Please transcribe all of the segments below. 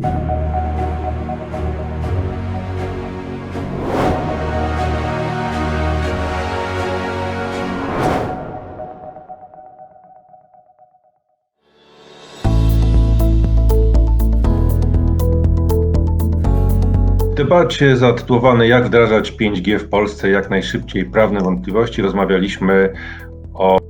Debacie zatytułowanej Jak wdrażać 5G w Polsce jak najszybciej prawne wątpliwości. Rozmawialiśmy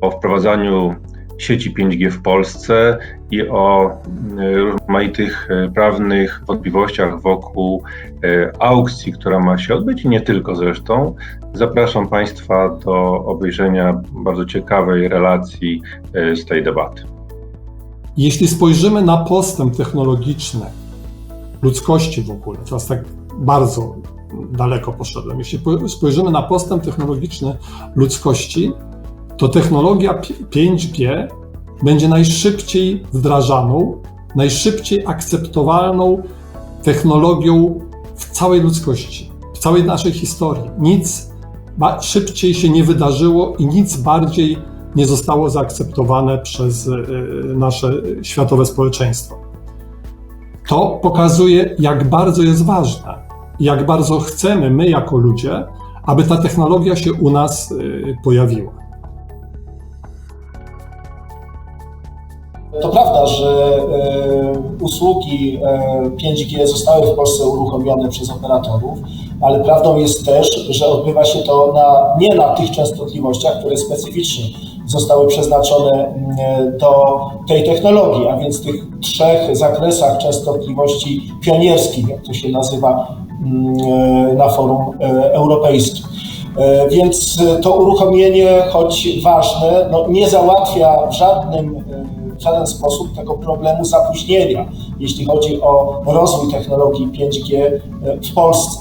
o wprowadzaniu sieci 5G w Polsce i o e, rozmaitych e, prawnych wątpliwościach wokół e, aukcji, która ma się odbyć i nie tylko zresztą. Zapraszam Państwa do obejrzenia bardzo ciekawej relacji z tej debaty. Jeśli spojrzymy na postęp technologiczny ludzkości w ogóle, teraz tak bardzo daleko poszedłem, jeśli po- spojrzymy na postęp technologiczny ludzkości, to technologia pi- 5G będzie najszybciej wdrażaną, najszybciej akceptowalną technologią w całej ludzkości, w całej naszej historii. Nic szybciej się nie wydarzyło i nic bardziej nie zostało zaakceptowane przez y, nasze światowe społeczeństwo. To pokazuje, jak bardzo jest ważne, jak bardzo chcemy my jako ludzie, aby ta technologia się u nas y, pojawiła. To prawda, że e, usługi e, 5G zostały w Polsce uruchomione przez operatorów, ale prawdą jest też, że odbywa się to na, nie na tych częstotliwościach, które specyficznie zostały przeznaczone mm, do tej technologii, a więc tych trzech zakresach częstotliwości pionierskich, jak to się nazywa mm, na forum e, europejskim. E, Więc to uruchomienie, choć ważne, no nie załatwia w żadnym, e, w żaden sposób tego problemu zapóźnienia, jeśli chodzi o rozwój technologii 5G w Polsce.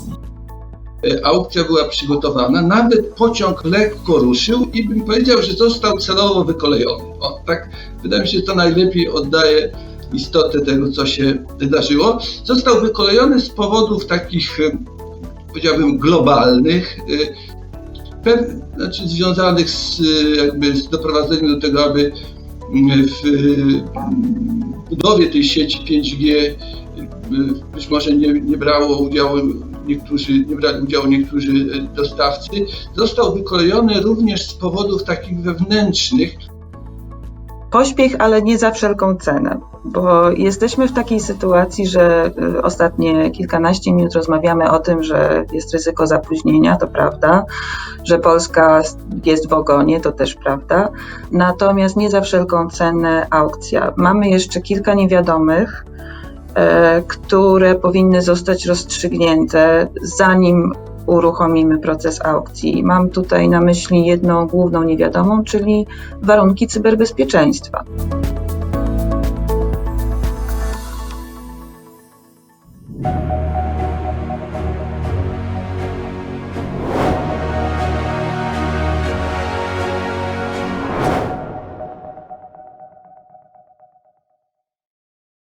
aukcja była przygotowana, nawet pociąg lekko ruszył i bym powiedział, że został celowo wykolejony. O, tak, wydaje mi się, że to najlepiej oddaje istotę tego, co się wydarzyło. Został wykolejony z powodów takich, e, powiedziałbym, globalnych, e, pew, znaczy związanych z, e, jakby z doprowadzeniem do tego, aby w budowie tej sieci 5G e, być może nie, nie brało udziału niektórzy, nie brali udziału niektórzy dostawcy, został wykolejony również z powodów takich wewnętrznych. Pośpiech, ale nie za wszelką cenę, bo jesteśmy w takiej sytuacji, że y, ostatnie kilkanaście minut rozmawiamy o tym, że jest ryzyko zapóźnienia, to prawda, że Polska jest w ogonie, to też prawda, natomiast nie za wszelką cenę aukcja. Mamy jeszcze kilka niewiadomych, e, które powinny zostać rozstrzygnięte, zanim uruchomimy proces aukcji. Mam tutaj na myśli jedną główną niewiadomą, czyli warunki cyberbezpieczeństwa.